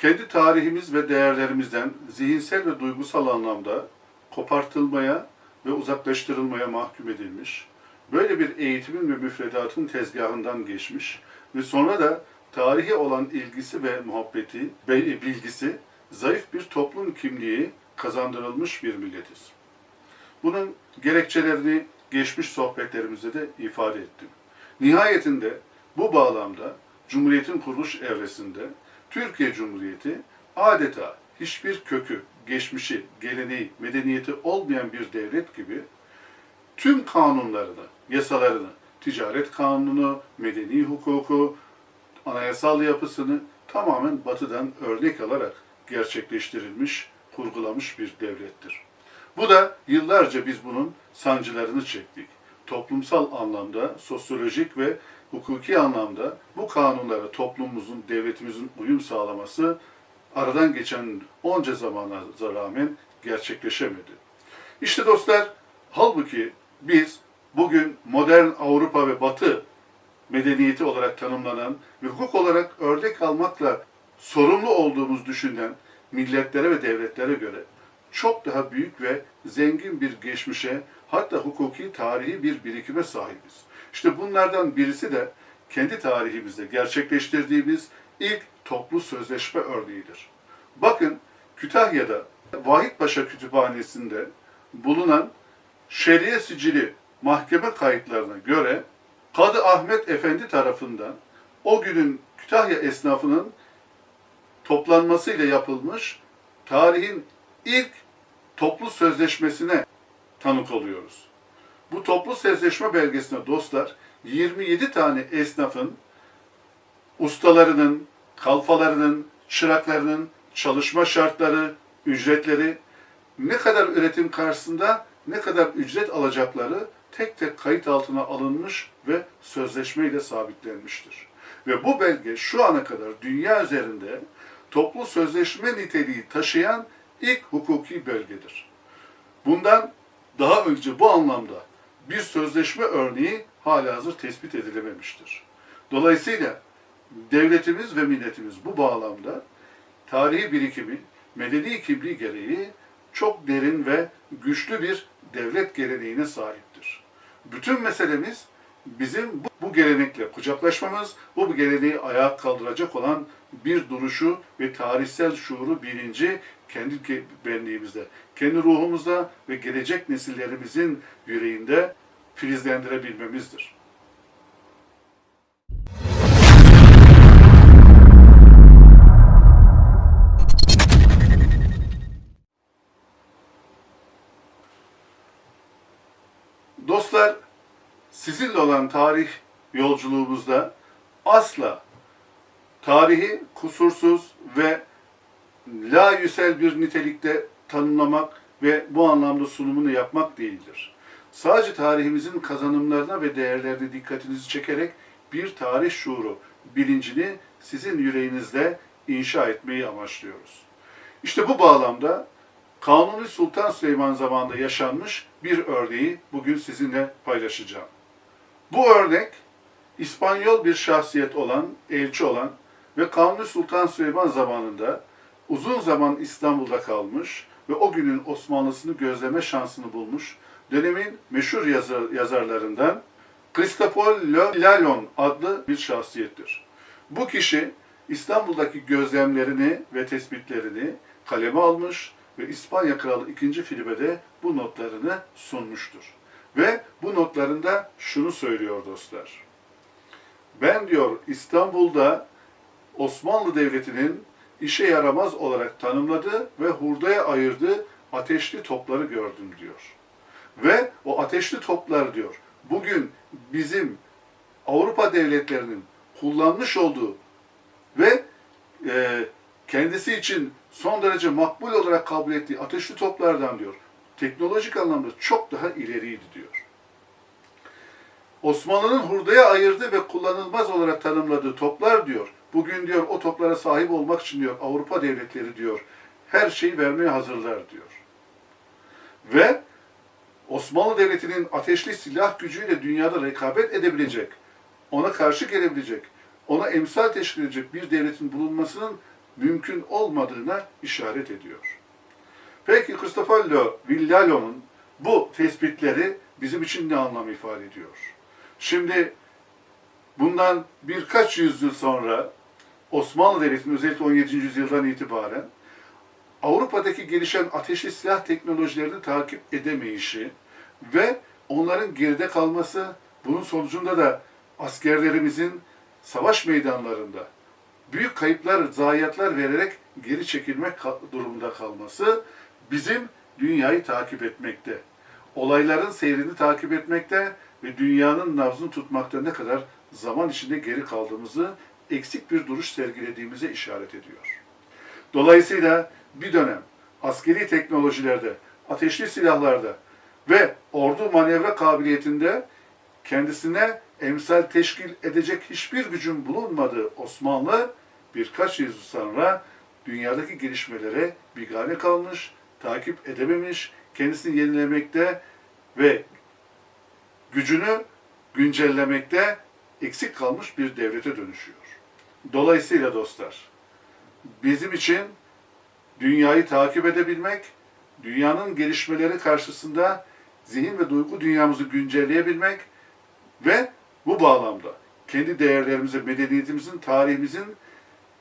kendi tarihimiz ve değerlerimizden zihinsel ve duygusal anlamda kopartılmaya ve uzaklaştırılmaya mahkum edilmiş, böyle bir eğitimin ve müfredatın tezgahından geçmiş ve sonra da tarihe olan ilgisi ve muhabbeti, be- bilgisi zayıf bir toplum kimliği kazandırılmış bir milletiz. Bunun gerekçelerini geçmiş sohbetlerimizde de ifade ettim. Nihayetinde bu bağlamda Cumhuriyet'in kuruluş evresinde Türkiye Cumhuriyeti adeta hiçbir kökü, geçmişi, geleneği, medeniyeti olmayan bir devlet gibi tüm kanunlarını, yasalarını, ticaret kanunu, medeni hukuku, anayasal yapısını tamamen batıdan örnek alarak gerçekleştirilmiş, kurgulamış bir devlettir. Bu da yıllarca biz bunun sancılarını çektik. Toplumsal anlamda, sosyolojik ve hukuki anlamda bu kanunlara toplumumuzun, devletimizin uyum sağlaması aradan geçen onca zamana rağmen gerçekleşemedi. İşte dostlar, halbuki biz bugün modern Avrupa ve Batı medeniyeti olarak tanımlanan ve hukuk olarak örnek almakla sorumlu olduğumuz düşünülen milletlere ve devletlere göre çok daha büyük ve zengin bir geçmişe hatta hukuki tarihi bir birikime sahibiz. İşte bunlardan birisi de kendi tarihimizde gerçekleştirdiğimiz ilk toplu sözleşme örneğidir. Bakın Kütahya'da Vahit Paşa Kütüphanesi'nde bulunan şeriye sicili mahkeme kayıtlarına göre Kadı Ahmet Efendi tarafından o günün Kütahya esnafının toplanmasıyla yapılmış tarihin ilk toplu sözleşmesine tanık oluyoruz. Bu toplu sözleşme belgesine dostlar 27 tane esnafın ustalarının, kalfalarının, çıraklarının çalışma şartları, ücretleri, ne kadar üretim karşısında ne kadar ücret alacakları tek tek kayıt altına alınmış ve sözleşmeyle sabitlenmiştir. Ve bu belge şu ana kadar dünya üzerinde toplu sözleşme niteliği taşıyan ilk hukuki belgedir. Bundan daha önce bu anlamda bir sözleşme örneği halihazır tespit edilememiştir. Dolayısıyla devletimiz ve milletimiz bu bağlamda tarihi birikimi, medeni kimliği gereği çok derin ve güçlü bir devlet geleneğine sahiptir. Bütün meselemiz bizim bu, bu gelenekle kucaklaşmamız, bu geleneği ayağa kaldıracak olan bir duruşu ve tarihsel şuuru, bilinci kendi ke- benliğimizde, kendi ruhumuzda ve gelecek nesillerimizin yüreğinde filizlendirebilmemizdir. Dostlar, sizinle olan tarih yolculuğumuzda asla tarihi kusursuz ve layüsel bir nitelikte tanımlamak ve bu anlamda sunumunu yapmak değildir. Sadece tarihimizin kazanımlarına ve değerlerine dikkatinizi çekerek bir tarih şuuru, bilincini sizin yüreğinizde inşa etmeyi amaçlıyoruz. İşte bu bağlamda Kanuni Sultan Süleyman zamanında yaşanmış bir örneği bugün sizinle paylaşacağım. Bu örnek İspanyol bir şahsiyet olan, elçi olan ve Kanuni Sultan Süleyman zamanında uzun zaman İstanbul'da kalmış ve o günün Osmanlısını gözleme şansını bulmuş dönemin meşhur yazar, yazarlarından Cristopol Lalon adlı bir şahsiyettir. Bu kişi İstanbul'daki gözlemlerini ve tespitlerini kaleme almış ve İspanya Kralı 2. Filipe bu notlarını sunmuştur. Ve bu notlarında şunu söylüyor dostlar. Ben diyor İstanbul'da Osmanlı Devleti'nin işe yaramaz olarak tanımladığı ve hurdaya ayırdığı ateşli topları gördüm diyor. Ve o ateşli toplar diyor bugün bizim Avrupa devletlerinin kullanmış olduğu ve e, kendisi için son derece makbul olarak kabul ettiği ateşli toplardan diyor teknolojik anlamda çok daha ileriydi diyor. Osmanlı'nın hurdaya ayırdığı ve kullanılmaz olarak tanımladığı toplar diyor. Bugün diyor o toplara sahip olmak için diyor Avrupa devletleri diyor her şeyi vermeye hazırlar diyor. Ve Osmanlı Devleti'nin ateşli silah gücüyle dünyada rekabet edebilecek ona karşı gelebilecek, ona emsal teşkil edecek bir devletin bulunmasının mümkün olmadığına işaret ediyor. Peki Cristoforo Villalo'nun bu tespitleri bizim için ne anlam ifade ediyor? Şimdi bundan birkaç yüzyıl sonra Osmanlı Devleti'nin özellikle 17. yüzyıldan itibaren Avrupa'daki gelişen ateşli silah teknolojilerini takip edemeyişi ve onların geride kalması, bunun sonucunda da askerlerimizin savaş meydanlarında büyük kayıplar, zayiatlar vererek geri çekilmek durumunda kalması bizim dünyayı takip etmekte. Olayların seyrini takip etmekte ve dünyanın nabzını tutmakta ne kadar zaman içinde geri kaldığımızı, eksik bir duruş sergilediğimize işaret ediyor. Dolayısıyla bir dönem askeri teknolojilerde, ateşli silahlarda ve ordu manevra kabiliyetinde kendisine emsal teşkil edecek hiçbir gücün bulunmadığı Osmanlı birkaç yüzyıl sonra dünyadaki gelişmelere bigane kalmış, takip edememiş, kendisini yenilemekte ve gücünü güncellemekte eksik kalmış bir devlete dönüşüyor. Dolayısıyla dostlar, bizim için dünyayı takip edebilmek, dünyanın gelişmeleri karşısında zihin ve duygu dünyamızı güncelleyebilmek ve bu bağlamda kendi değerlerimizi, medeniyetimizin, tarihimizin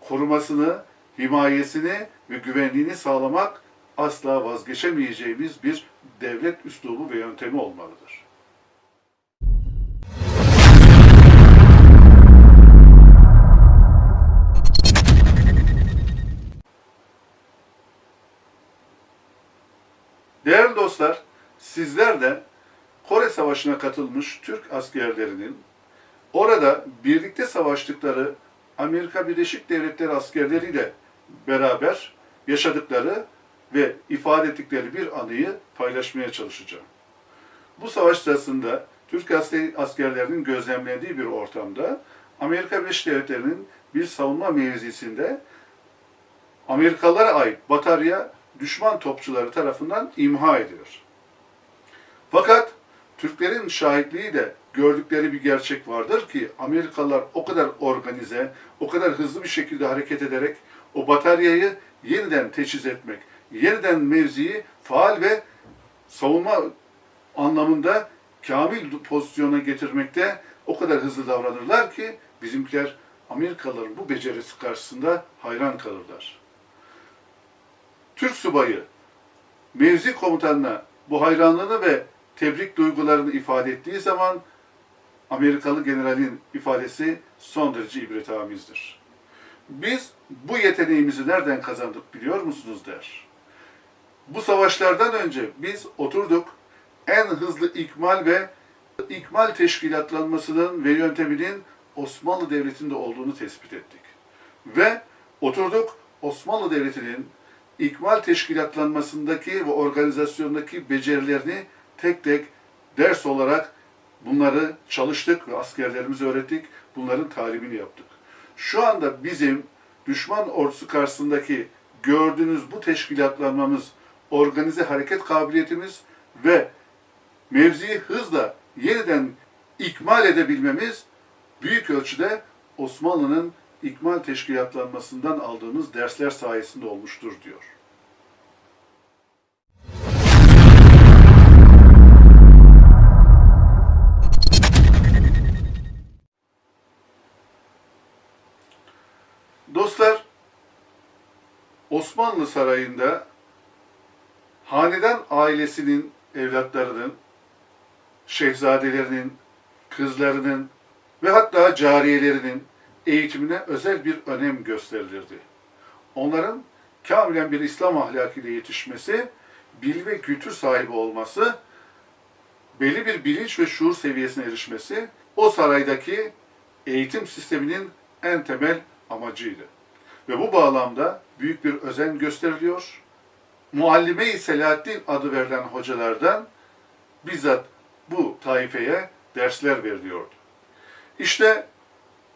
korumasını, himayesini ve güvenliğini sağlamak asla vazgeçemeyeceğimiz bir devlet üslubu ve yöntemi olmalıdır. Dostlar, sizler de Kore Savaşı'na katılmış Türk askerlerinin orada birlikte savaştıkları Amerika Birleşik Devletleri askerleriyle beraber yaşadıkları ve ifade ettikleri bir anıyı paylaşmaya çalışacağım. Bu savaş sırasında Türk asker- askerlerinin gözlemlendiği bir ortamda Amerika Birleşik Devletleri'nin bir savunma mevzisinde Amerikalılara ait batarya düşman topçuları tarafından imha edilir. Fakat Türklerin şahitliğiyle gördükleri bir gerçek vardır ki Amerikalılar o kadar organize, o kadar hızlı bir şekilde hareket ederek o bataryayı yeniden teçhiz etmek, yeniden mevziyi faal ve savunma anlamında kamil pozisyona getirmekte o kadar hızlı davranırlar ki bizimkiler Amerikalıların bu becerisi karşısında hayran kalırlar. Türk subayı mevzi komutanına bu hayranlığını ve tebrik duygularını ifade ettiği zaman Amerikalı generalin ifadesi son derece ibretamizdir. Biz bu yeteneğimizi nereden kazandık biliyor musunuz der. Bu savaşlardan önce biz oturduk en hızlı ikmal ve ikmal teşkilatlanmasının ve yönteminin Osmanlı Devleti'nde olduğunu tespit ettik. Ve oturduk Osmanlı Devleti'nin ikmal teşkilatlanmasındaki ve organizasyondaki becerilerini tek tek ders olarak bunları çalıştık ve askerlerimize öğrettik. Bunların talimini yaptık. Şu anda bizim düşman ordusu karşısındaki gördüğünüz bu teşkilatlanmamız, organize hareket kabiliyetimiz ve mevziyi hızla yeniden ikmal edebilmemiz büyük ölçüde Osmanlı'nın ikmal teşkilatlanmasından aldığımız dersler sayesinde olmuştur diyor. Dostlar, Osmanlı Sarayı'nda hanedan ailesinin evlatlarının, şehzadelerinin, kızlarının ve hatta cariyelerinin eğitimine özel bir önem gösterilirdi. Onların kamilen bir İslam ahlakıyla yetişmesi, bil ve kültür sahibi olması, belli bir bilinç ve şuur seviyesine erişmesi o saraydaki eğitim sisteminin en temel amacıydı. Ve bu bağlamda büyük bir özen gösteriliyor. Muallime-i Selahaddin adı verilen hocalardan bizzat bu taifeye dersler veriliyordu. İşte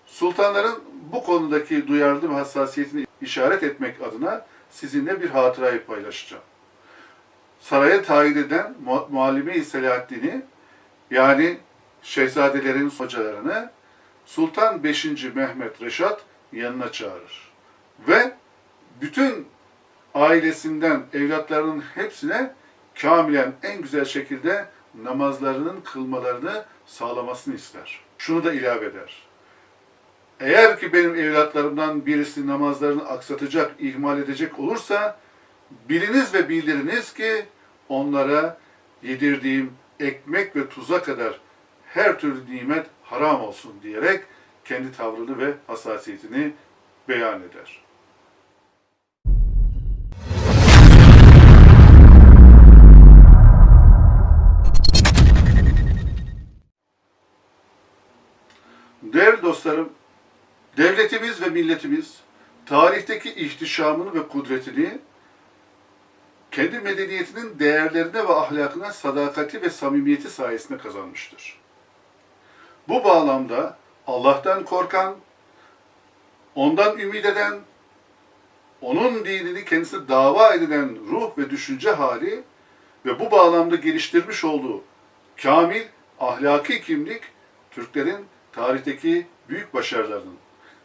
sultanların bu konudaki duyarlı ve hassasiyetini işaret etmek adına sizinle bir hatırayı paylaşacağım. Saraya tayin eden Mu- Muallime-i Selahaddin'i yani şehzadelerin hocalarını Sultan 5. Mehmet Reşat yanına çağırır. Ve bütün ailesinden, evlatlarının hepsine kamilen en güzel şekilde namazlarının kılmalarını sağlamasını ister. Şunu da ilave eder. Eğer ki benim evlatlarımdan birisi namazlarını aksatacak, ihmal edecek olursa biliniz ve bildiriniz ki onlara yedirdiğim ekmek ve tuza kadar her türlü nimet haram olsun diyerek kendi tavrını ve hassasiyetini beyan eder. Milletimiz tarihteki ihtişamını ve kudretini kendi medeniyetinin değerlerine ve ahlakına sadakati ve samimiyeti sayesinde kazanmıştır. Bu bağlamda Allah'tan korkan, ondan ümit eden, onun dinini kendisi dava edilen ruh ve düşünce hali ve bu bağlamda geliştirmiş olduğu kamil ahlaki kimlik Türklerin tarihteki büyük başarılarının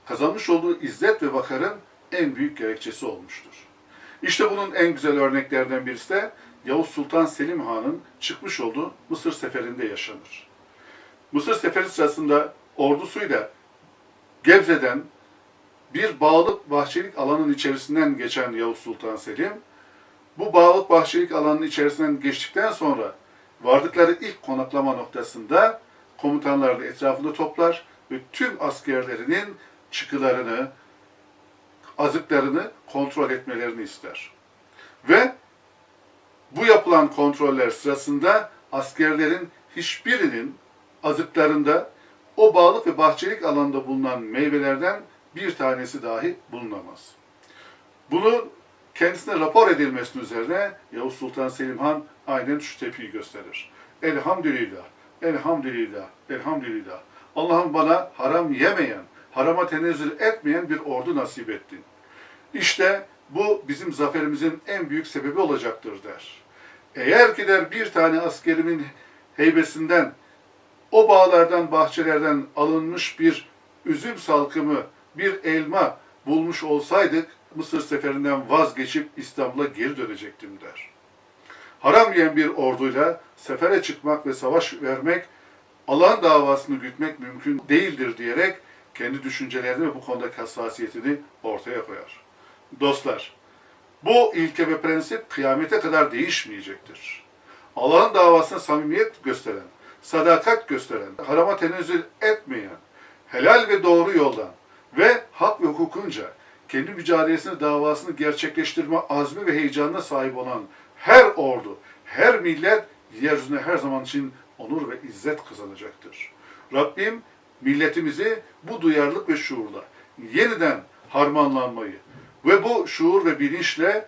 kazanmış olduğu izzet ve vakarın en büyük gerekçesi olmuştur. İşte bunun en güzel örneklerinden birisi de Yavuz Sultan Selim Han'ın çıkmış olduğu Mısır seferinde yaşanır. Mısır seferi sırasında ordusuyla Gebze'den bir bağlık bahçelik alanın içerisinden geçen Yavuz Sultan Selim, bu bağlık bahçelik alanının içerisinden geçtikten sonra vardıkları ilk konaklama noktasında komutanlarını etrafında toplar ve tüm askerlerinin çıkılarını, azıklarını kontrol etmelerini ister. Ve bu yapılan kontroller sırasında askerlerin hiçbirinin azıklarında o bağlık ve bahçelik alanında bulunan meyvelerden bir tanesi dahi bulunamaz. Bunu kendisine rapor edilmesinin üzerine Yavuz Sultan Selim Han aynen şu tepkiyi gösterir. Elhamdülillah, elhamdülillah, elhamdülillah. Allah'ım bana haram yemeyen, harama tenezzül etmeyen bir ordu nasip ettin. İşte bu bizim zaferimizin en büyük sebebi olacaktır der. Eğer ki der bir tane askerimin heybesinden, o bağlardan, bahçelerden alınmış bir üzüm salkımı, bir elma bulmuş olsaydık, Mısır seferinden vazgeçip İstanbul'a geri dönecektim der. Haram yiyen bir orduyla sefere çıkmak ve savaş vermek, alan davasını gütmek mümkün değildir diyerek kendi düşüncelerini ve bu konudaki hassasiyetini ortaya koyar. Dostlar, bu ilke ve prensip kıyamete kadar değişmeyecektir. Allah'ın davasına samimiyet gösteren, sadakat gösteren, harama tenezzül etmeyen, helal ve doğru yoldan ve hak ve hukukunca kendi mücadelesini, davasını gerçekleştirme azmi ve heyecanına sahip olan her ordu, her millet yeryüzüne her zaman için onur ve izzet kazanacaktır. Rabbim milletimizi bu duyarlılık ve şuurla yeniden harmanlanmayı ve bu şuur ve bilinçle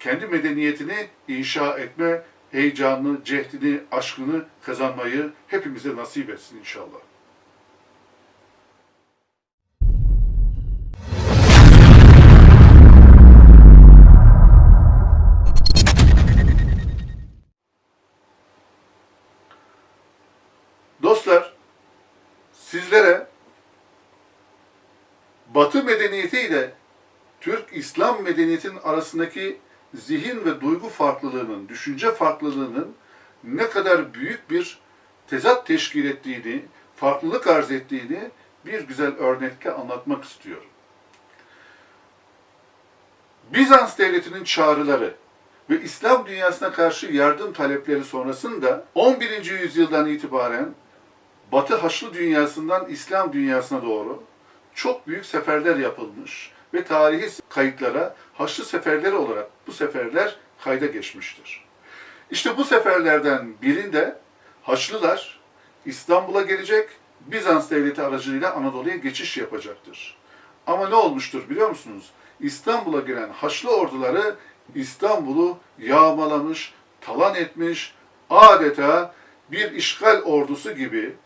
kendi medeniyetini inşa etme heyecanını, cehdini, aşkını kazanmayı hepimize nasip etsin inşallah. İslam medeniyetinin arasındaki zihin ve duygu farklılığının, düşünce farklılığının ne kadar büyük bir tezat teşkil ettiğini, farklılık arz ettiğini bir güzel örnekle anlatmak istiyorum. Bizans devletinin çağrıları ve İslam dünyasına karşı yardım talepleri sonrasında 11. yüzyıldan itibaren Batı Haçlı dünyasından İslam dünyasına doğru çok büyük seferler yapılmış ve tarihi kayıtlara Haçlı seferleri olarak bu seferler kayda geçmiştir. İşte bu seferlerden birinde Haçlılar İstanbul'a gelecek, Bizans devleti aracılığıyla Anadolu'ya geçiş yapacaktır. Ama ne olmuştur biliyor musunuz? İstanbul'a gelen Haçlı orduları İstanbul'u yağmalamış, talan etmiş, adeta bir işgal ordusu gibi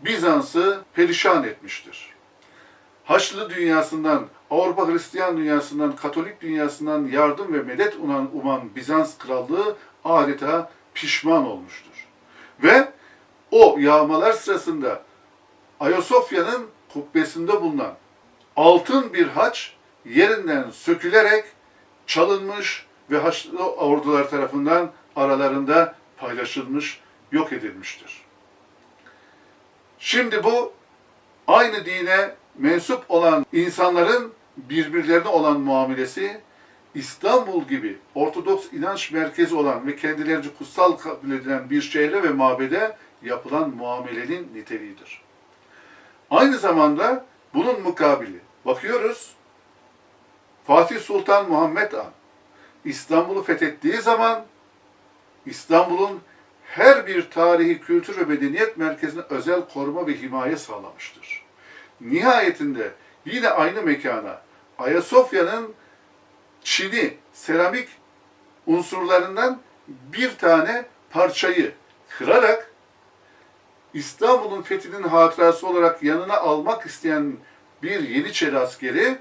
Bizans'ı perişan etmiştir. Haçlı dünyasından, Avrupa Hristiyan dünyasından, Katolik dünyasından yardım ve medet uman, uman Bizans krallığı adeta pişman olmuştur. Ve o yağmalar sırasında Ayasofya'nın kubbesinde bulunan altın bir haç yerinden sökülerek çalınmış ve Haçlı ordular tarafından aralarında paylaşılmış, yok edilmiştir. Şimdi bu aynı dine mensup olan insanların birbirlerine olan muamelesi İstanbul gibi Ortodoks inanç merkezi olan ve kendilerince kutsal kabul edilen bir şehre ve mabede yapılan muamelenin niteliğidir. Aynı zamanda bunun mukabili. Bakıyoruz Fatih Sultan Muhammed Han İstanbul'u fethettiği zaman İstanbul'un her bir tarihi, kültür ve medeniyet merkezine özel koruma ve himaye sağlamıştır. Nihayetinde yine aynı mekana Ayasofya'nın çini, seramik unsurlarından bir tane parçayı kırarak İstanbul'un fethinin hatırası olarak yanına almak isteyen bir Yeniçeri askeri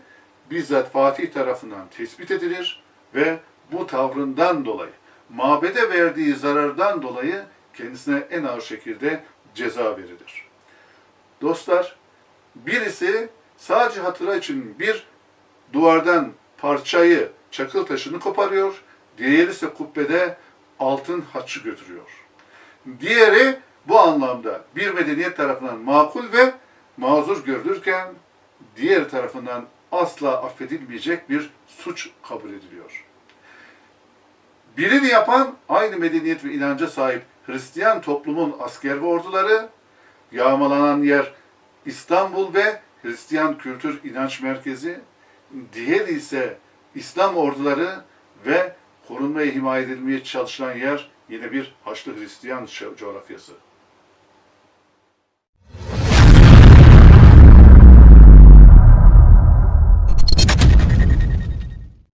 bizzat Fatih tarafından tespit edilir ve bu tavrından dolayı, mabede verdiği zarardan dolayı kendisine en ağır şekilde ceza verilir. Dostlar, birisi sadece hatıra için bir duvardan parçayı, çakıl taşını koparıyor, diğeri ise kubbede altın haçı götürüyor. Diğeri bu anlamda bir medeniyet tarafından makul ve mazur görülürken diğer tarafından asla affedilmeyecek bir suç kabul ediliyor. Birini yapan aynı medeniyet ve inanca sahip Hristiyan toplumun asker ve orduları, yağmalanan yer İstanbul ve Hristiyan kültür inanç merkezi, diğeri ise İslam orduları ve korunmaya himaye edilmeye çalışılan yer yine bir Haçlı Hristiyan coğrafyası.